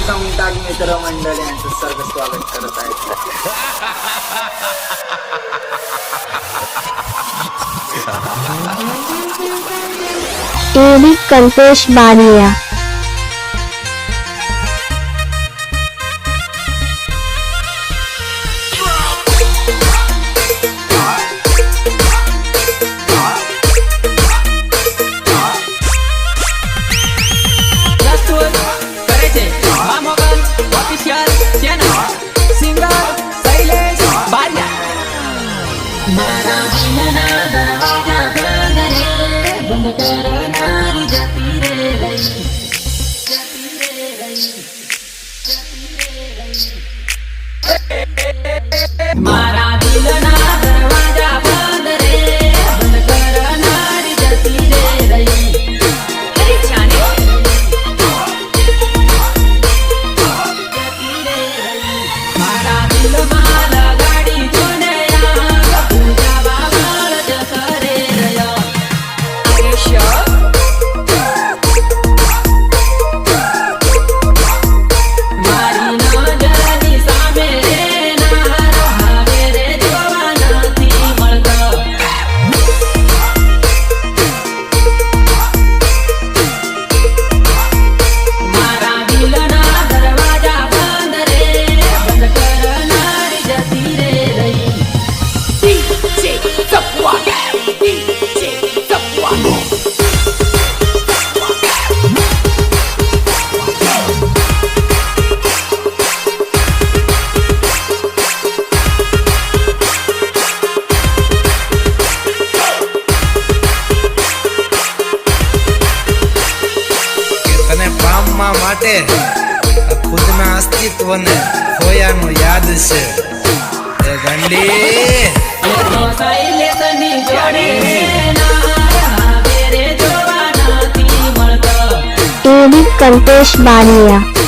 संताग मित्र मंडळ यांचं सर्व स्वागत करत आहेत टीव्ही कल्पेश बानिया માટે ખુદના અસ્તિત્વને ખોયાનું યાદ છે. એ ગંડી. ટીવી કંતેશ બાનિયા.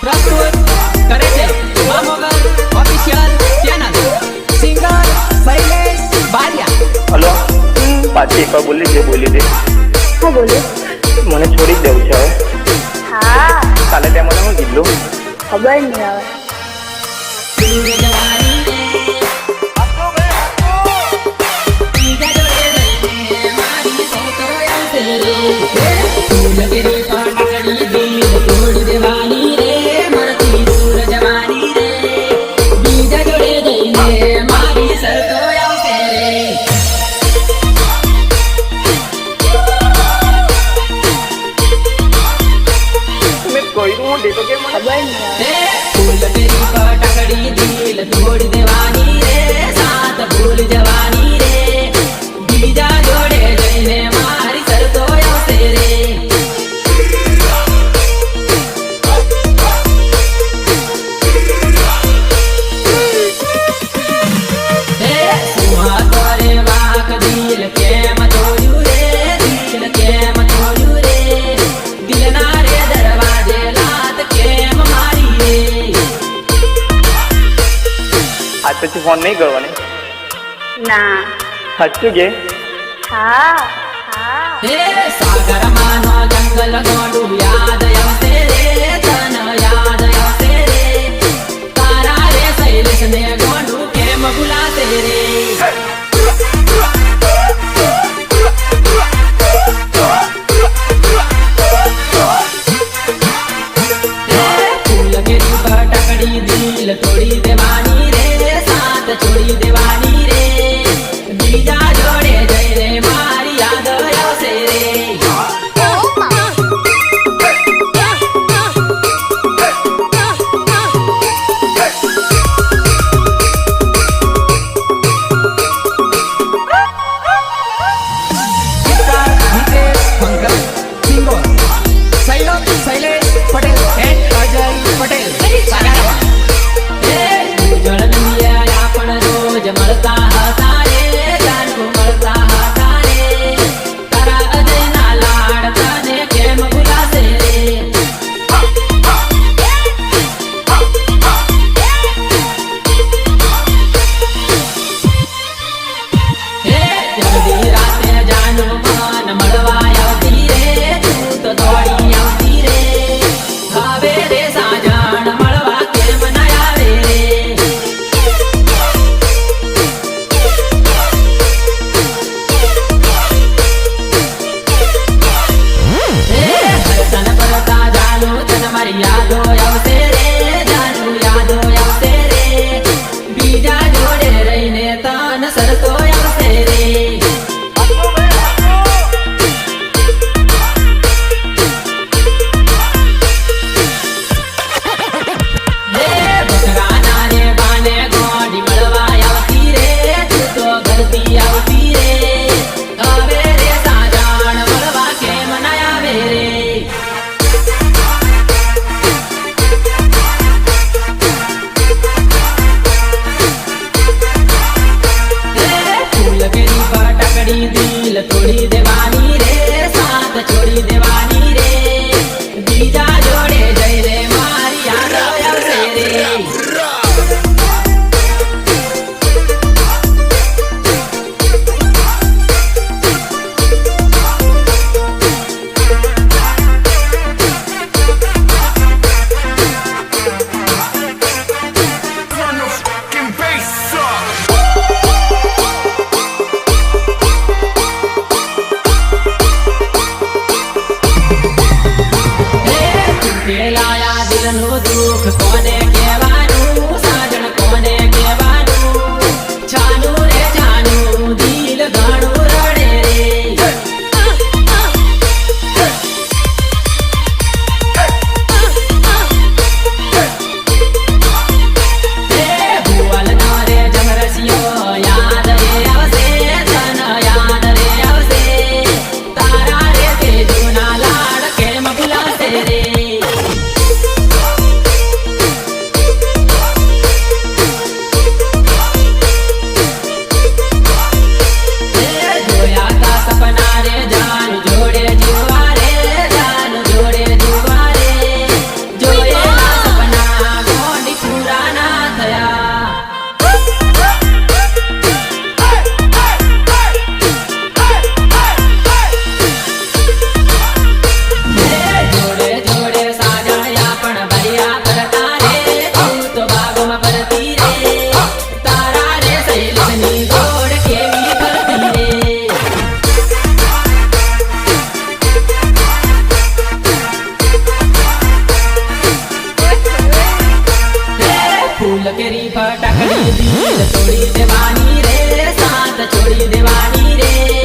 પ્રસ્તુત કરે છે Mamogal official channel singer Shailesh Bariya hello? પાછી પર બોલી દે બોલી દે. હા બોલે. મને છોડી દેવું છે હવે. કાલે તે મને હું કીધું? ખબર નહીં આવે Yeah. નહીં કરવાની ના. સાચું કે? હા હા. સાગર માનો જંગલ યાદ વાણી રે